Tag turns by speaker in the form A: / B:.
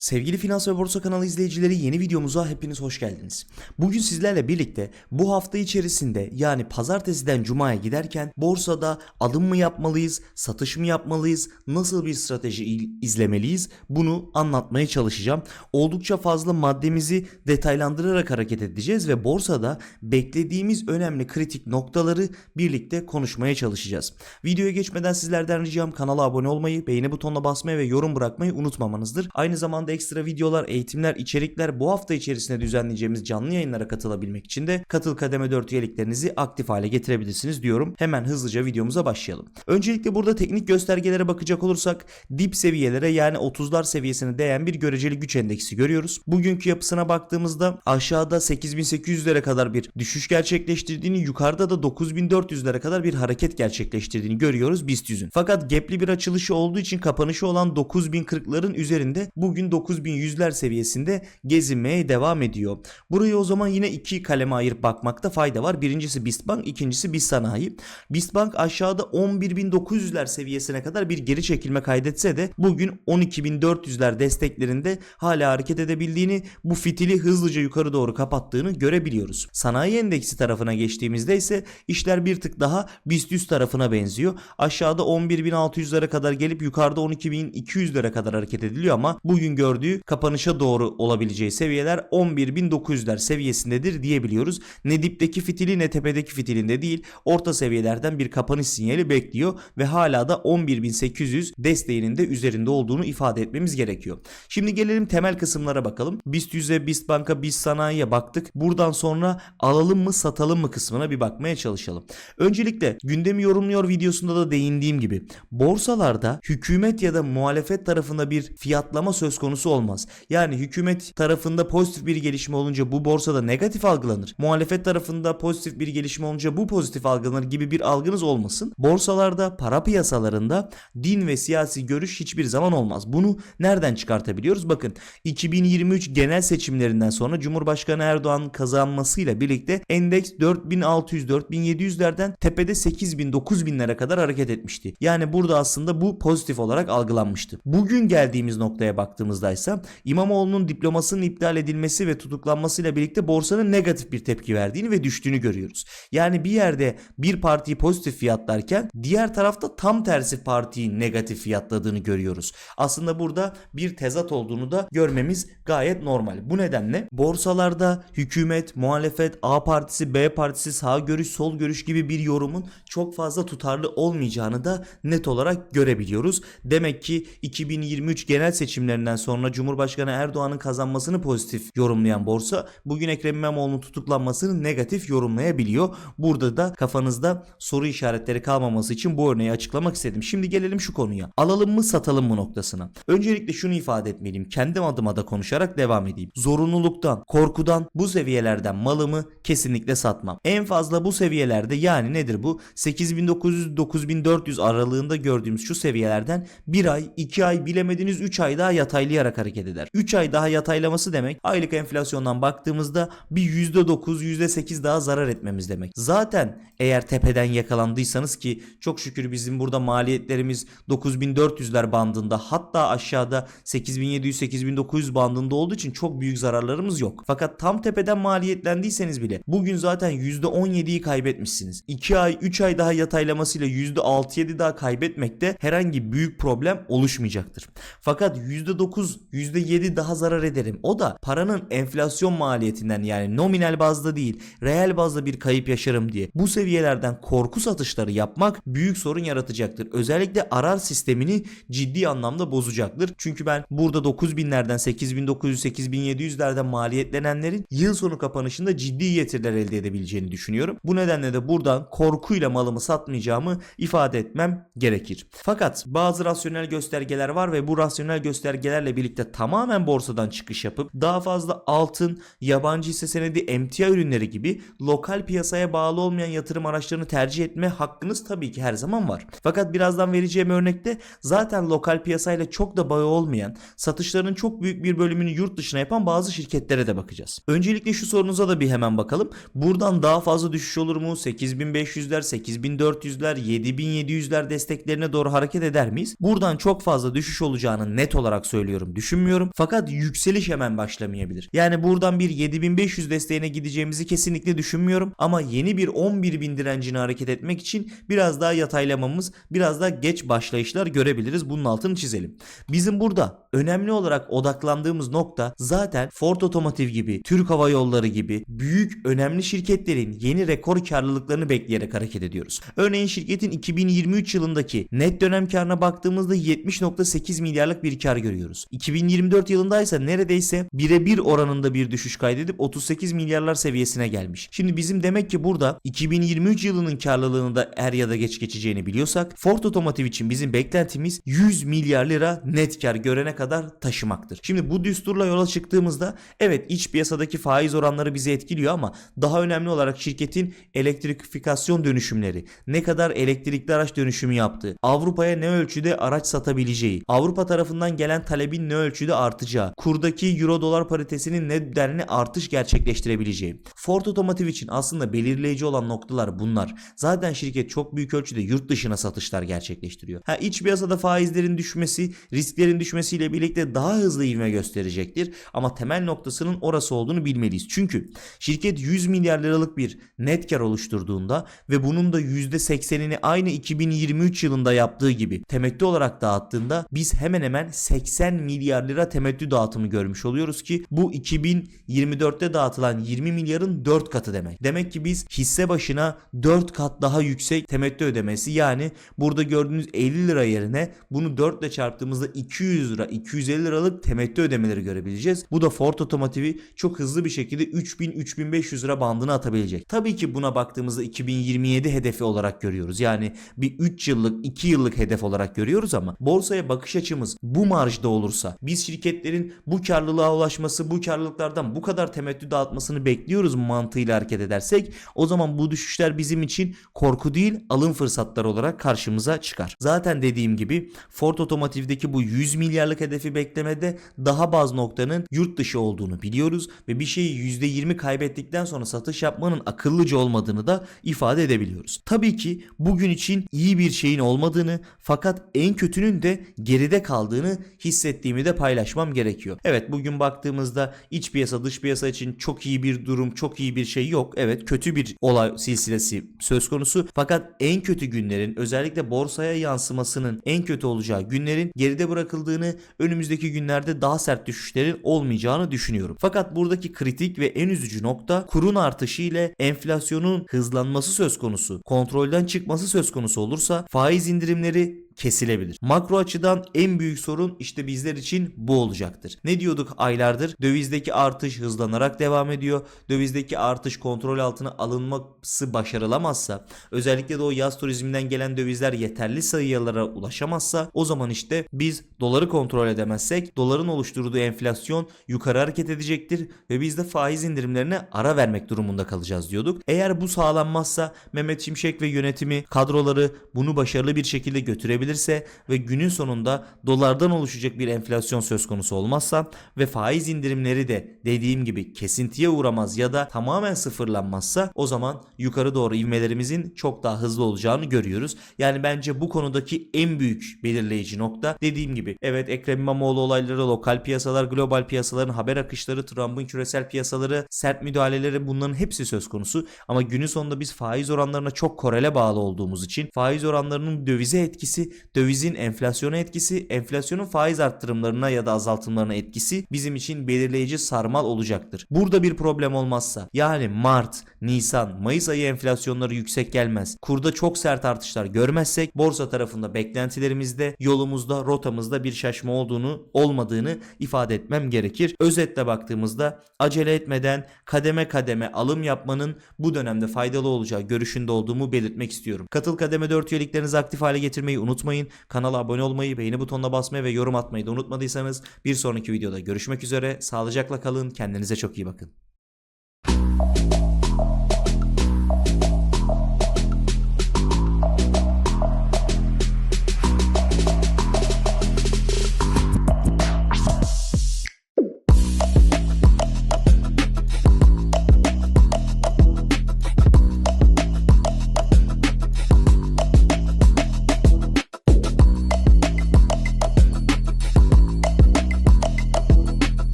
A: Sevgili Finans ve Borsa kanalı izleyicileri yeni videomuza hepiniz hoş geldiniz. Bugün sizlerle birlikte bu hafta içerisinde yani pazartesiden cumaya giderken borsada alım mı yapmalıyız, satış mı yapmalıyız, nasıl bir strateji izlemeliyiz bunu anlatmaya çalışacağım. Oldukça fazla maddemizi detaylandırarak hareket edeceğiz ve borsada beklediğimiz önemli kritik noktaları birlikte konuşmaya çalışacağız. Videoya geçmeden sizlerden ricam kanala abone olmayı, beğeni butonuna basmayı ve yorum bırakmayı unutmamanızdır. Aynı zamanda ekstra videolar, eğitimler, içerikler bu hafta içerisinde düzenleyeceğimiz canlı yayınlara katılabilmek için de katıl kademe 4 üyeliklerinizi aktif hale getirebilirsiniz diyorum. Hemen hızlıca videomuza başlayalım. Öncelikle burada teknik göstergelere bakacak olursak dip seviyelere yani 30'lar seviyesine değen bir göreceli güç endeksi görüyoruz. Bugünkü yapısına baktığımızda aşağıda 8800'lere kadar bir düşüş gerçekleştirdiğini, yukarıda da 9400'lere kadar bir hareket gerçekleştirdiğini görüyoruz BIST 100'ün. Fakat gapli bir açılışı olduğu için kapanışı olan 9040'ların üzerinde bugün 9100'ler seviyesinde gezinmeye devam ediyor. Burayı o zaman yine iki kaleme ayırıp bakmakta fayda var. Birincisi BIST ikincisi BIST Sanayi. BIST aşağıda 11900'ler seviyesine kadar bir geri çekilme kaydetse de bugün 12400'ler desteklerinde hala hareket edebildiğini, bu fitili hızlıca yukarı doğru kapattığını görebiliyoruz. Sanayi endeksi tarafına geçtiğimizde ise işler bir tık daha BIST 100 tarafına benziyor. Aşağıda 11600'lere kadar gelip yukarıda 12200'lere kadar hareket ediliyor ama bugün gördüğü kapanışa doğru olabileceği seviyeler 11900'ler seviyesindedir diyebiliyoruz. Ne dipteki fitili ne tepedeki fitilinde değil orta seviyelerden bir kapanış sinyali bekliyor ve hala da 11800 desteğinin de üzerinde olduğunu ifade etmemiz gerekiyor. Şimdi gelelim temel kısımlara bakalım. BIST 100'e, BIST Bank'a, BIST Sanayi'ye baktık. Buradan sonra alalım mı satalım mı kısmına bir bakmaya çalışalım. Öncelikle gündemi yorumluyor videosunda da değindiğim gibi borsalarda hükümet ya da muhalefet tarafında bir fiyatlama söz konusu olmaz. Yani hükümet tarafında pozitif bir gelişme olunca bu borsada negatif algılanır. Muhalefet tarafında pozitif bir gelişme olunca bu pozitif algılanır gibi bir algınız olmasın. Borsalarda, para piyasalarında din ve siyasi görüş hiçbir zaman olmaz. Bunu nereden çıkartabiliyoruz? Bakın 2023 genel seçimlerinden sonra Cumhurbaşkanı Erdoğan kazanmasıyla birlikte endeks 4600-4700'lerden tepede 8000-9000'lere kadar hareket etmişti. Yani burada aslında bu pozitif olarak algılanmıştı. Bugün geldiğimiz noktaya baktığımızda ise İmamoğlu'nun diplomasının iptal edilmesi ve tutuklanmasıyla birlikte borsanın negatif bir tepki verdiğini ve düştüğünü görüyoruz. Yani bir yerde bir partiyi pozitif fiyatlarken diğer tarafta tam tersi partiyi negatif fiyatladığını görüyoruz. Aslında burada bir tezat olduğunu da görmemiz gayet normal. Bu nedenle borsalarda hükümet, muhalefet, A partisi, B partisi, sağ görüş, sol görüş gibi bir yorumun çok fazla tutarlı olmayacağını da net olarak görebiliyoruz. Demek ki 2023 genel seçimlerinden sonra Cumhurbaşkanı Erdoğan'ın kazanmasını pozitif yorumlayan borsa bugün Ekrem İmamoğlu'nun tutuklanmasını negatif yorumlayabiliyor. Burada da kafanızda soru işaretleri kalmaması için bu örneği açıklamak istedim. Şimdi gelelim şu konuya. Alalım mı satalım mı noktasına. Öncelikle şunu ifade etmeliyim. Kendim adıma da konuşarak devam edeyim. Zorunluluktan, korkudan, bu seviyelerden malımı kesinlikle satmam. En fazla bu seviyelerde yani nedir bu? 8900-9400 aralığında gördüğümüz şu seviyelerden 1 ay, 2 ay bilemediniz 3 ay daha yataylayarak hareket eder. 3 ay daha yataylaması demek aylık enflasyondan baktığımızda bir %9, %8 daha zarar etmemiz demek. Zaten eğer tepeden yakalandıysanız ki çok şükür bizim burada maliyetlerimiz 9400'ler bandında hatta aşağıda 8700-8900 bandında olduğu için çok büyük zararlarımız yok. Fakat tam tepeden maliyetlendiyseniz bile bugün zaten %17'yi kaybetmişsiniz. 2 ay 3 ay daha yataylamasıyla %6-7 daha kaybetmekte herhangi büyük problem oluşmayacaktır. Fakat %9 %7 daha zarar ederim. O da paranın enflasyon maliyetinden yani nominal bazda değil reel bazda bir kayıp yaşarım diye. Bu seviyelerden korku satışları yapmak büyük sorun yaratacaktır. Özellikle arar sistemini ciddi anlamda bozacaktır. Çünkü ben burada 9000'lerden 8900-8700'lerden maliyetlenenlerin yıl sonu kapanışında ciddi getiriler elde edebileceğini düşünüyorum. Bu nedenle de buradan korkuyla malımı satmayacağımı ifade etmem gerekir. Fakat bazı rasyonel göstergeler var ve bu rasyonel göstergelerle birlikte tamamen borsadan çıkış yapıp daha fazla altın, yabancı hisse senedi, emtia ürünleri gibi lokal piyasaya bağlı olmayan yatırım araçlarını tercih etme hakkınız tabii ki her zaman var. Fakat birazdan vereceğim örnekte zaten lokal piyasayla çok da bağı olmayan, satışlarının çok büyük bir bölümünü yurt dışına yapan bazı şirketlere de bakacağız. Öncelikle şu sorunuza da bir hemen bakalım. Buradan daha fazla düşüş olur mu? 8500'ler, 8400'ler, 7700'ler desteklerine doğru hareket eder miyiz? Buradan çok fazla düşüş olacağını net olarak söylüyorum başlayacağını düşünmüyorum. Fakat yükseliş hemen başlamayabilir. Yani buradan bir 7500 desteğine gideceğimizi kesinlikle düşünmüyorum. Ama yeni bir 11.000 direncini hareket etmek için biraz daha yataylamamız, biraz daha geç başlayışlar görebiliriz. Bunun altını çizelim. Bizim burada önemli olarak odaklandığımız nokta zaten Ford Otomotiv gibi, Türk Hava Yolları gibi büyük önemli şirketlerin yeni rekor karlılıklarını bekleyerek hareket ediyoruz. Örneğin şirketin 2023 yılındaki net dönem karına baktığımızda 70.8 milyarlık bir kar görüyoruz. 2024 yılında ise neredeyse birebir oranında bir düşüş kaydedip 38 milyarlar seviyesine gelmiş. Şimdi bizim demek ki burada 2023 yılının karlılığını da er ya da geç geçeceğini biliyorsak Ford Otomotiv için bizim beklentimiz 100 milyar lira net kar görene kadar taşımaktır. Şimdi bu düsturla yola çıktığımızda evet iç piyasadaki faiz oranları bizi etkiliyor ama daha önemli olarak şirketin elektrifikasyon dönüşümleri, ne kadar elektrikli araç dönüşümü yaptığı, Avrupa'ya ne ölçüde araç satabileceği, Avrupa tarafından gelen talebin ne ölçüde artacağı, kurdaki euro dolar paritesinin ne denli artış gerçekleştirebileceği. Ford Otomotiv için aslında belirleyici olan noktalar bunlar. Zaten şirket çok büyük ölçüde yurt dışına satışlar gerçekleştiriyor. Ha iç piyasada faizlerin düşmesi, risklerin düşmesiyle birlikte daha hızlı ivme gösterecektir. Ama temel noktasının orası olduğunu bilmeliyiz. Çünkü şirket 100 milyar liralık bir net kar oluşturduğunda ve bunun da %80'ini aynı 2023 yılında yaptığı gibi temettü olarak dağıttığında biz hemen hemen 80 milyar lira temettü dağıtımı görmüş oluyoruz ki bu 2024'te dağıtılan 20 milyarın 4 katı demek. Demek ki biz hisse başına 4 kat daha yüksek temettü ödemesi yani burada gördüğünüz 50 lira yerine bunu 4 ile çarptığımızda 200 lira 250 liralık temettü ödemeleri görebileceğiz. Bu da Ford Otomotiv'i çok hızlı bir şekilde 3000-3500 lira bandına atabilecek. Tabii ki buna baktığımızda 2027 hedefi olarak görüyoruz. Yani bir 3 yıllık 2 yıllık hedef olarak görüyoruz ama borsaya bakış açımız bu marjda olursa biz şirketlerin bu karlılığa ulaşması bu karlılıklardan bu kadar temettü dağıtmasını bekliyoruz mantığıyla hareket edersek o zaman bu düşüşler bizim için korku değil alım fırsatları olarak karşımıza çıkar. Zaten dediğim gibi Ford Otomotiv'deki bu 100 milyarlık hedefi beklemede daha bazı noktanın yurt dışı olduğunu biliyoruz ve bir şeyi %20 kaybettikten sonra satış yapmanın akıllıca olmadığını da ifade edebiliyoruz. Tabii ki bugün için iyi bir şeyin olmadığını fakat en kötünün de geride kaldığını hissettiğimi de paylaşmam gerekiyor. Evet bugün baktığımızda iç piyasa dış piyasa için çok iyi bir durum çok iyi bir şey yok. Evet kötü bir olay silsilesi söz konusu fakat en kötü günlerin özellikle borsaya yansımasının en kötü olacağı günlerin geride bırakıldığını önümüzdeki günlerde daha sert düşüşlerin olmayacağını düşünüyorum. Fakat buradaki kritik ve en üzücü nokta kurun artışı ile enflasyonun hızlanması söz konusu. Kontrolden çıkması söz konusu olursa faiz indirimleri kesilebilir. Makro açıdan en büyük sorun işte bizler için bu olacaktır. Ne diyorduk aylardır? Dövizdeki artış hızlanarak devam ediyor. Dövizdeki artış kontrol altına alınması başarılamazsa, özellikle de o yaz turizminden gelen dövizler yeterli sayılara ulaşamazsa o zaman işte biz doları kontrol edemezsek doların oluşturduğu enflasyon yukarı hareket edecektir ve biz de faiz indirimlerine ara vermek durumunda kalacağız diyorduk. Eğer bu sağlanmazsa Mehmet Şimşek ve yönetimi kadroları bunu başarılı bir şekilde götürebilir yapılabilirse ve günün sonunda dolardan oluşacak bir enflasyon söz konusu olmazsa ve faiz indirimleri de dediğim gibi kesintiye uğramaz ya da tamamen sıfırlanmazsa o zaman yukarı doğru ivmelerimizin çok daha hızlı olacağını görüyoruz. Yani bence bu konudaki en büyük belirleyici nokta dediğim gibi evet Ekrem İmamoğlu olayları, lokal piyasalar, global piyasaların haber akışları, Trump'ın küresel piyasaları, sert müdahaleleri bunların hepsi söz konusu. Ama günün sonunda biz faiz oranlarına çok korele bağlı olduğumuz için faiz oranlarının dövize etkisi dövizin enflasyona etkisi, enflasyonun faiz arttırımlarına ya da azaltımlarına etkisi bizim için belirleyici sarmal olacaktır. Burada bir problem olmazsa yani Mart, Nisan, Mayıs ayı enflasyonları yüksek gelmez. Kurda çok sert artışlar görmezsek borsa tarafında beklentilerimizde, yolumuzda, rotamızda bir şaşma olduğunu, olmadığını ifade etmem gerekir. Özetle baktığımızda acele etmeden kademe kademe alım yapmanın bu dönemde faydalı olacağı görüşünde olduğumu belirtmek istiyorum. Katıl kademe 4 üyeliklerinizi aktif hale getirmeyi unutmayın. Kanala abone olmayı, beğeni butonuna basmayı ve yorum atmayı da unutmadıysanız bir sonraki videoda görüşmek üzere. Sağlıcakla kalın. Kendinize çok iyi bakın.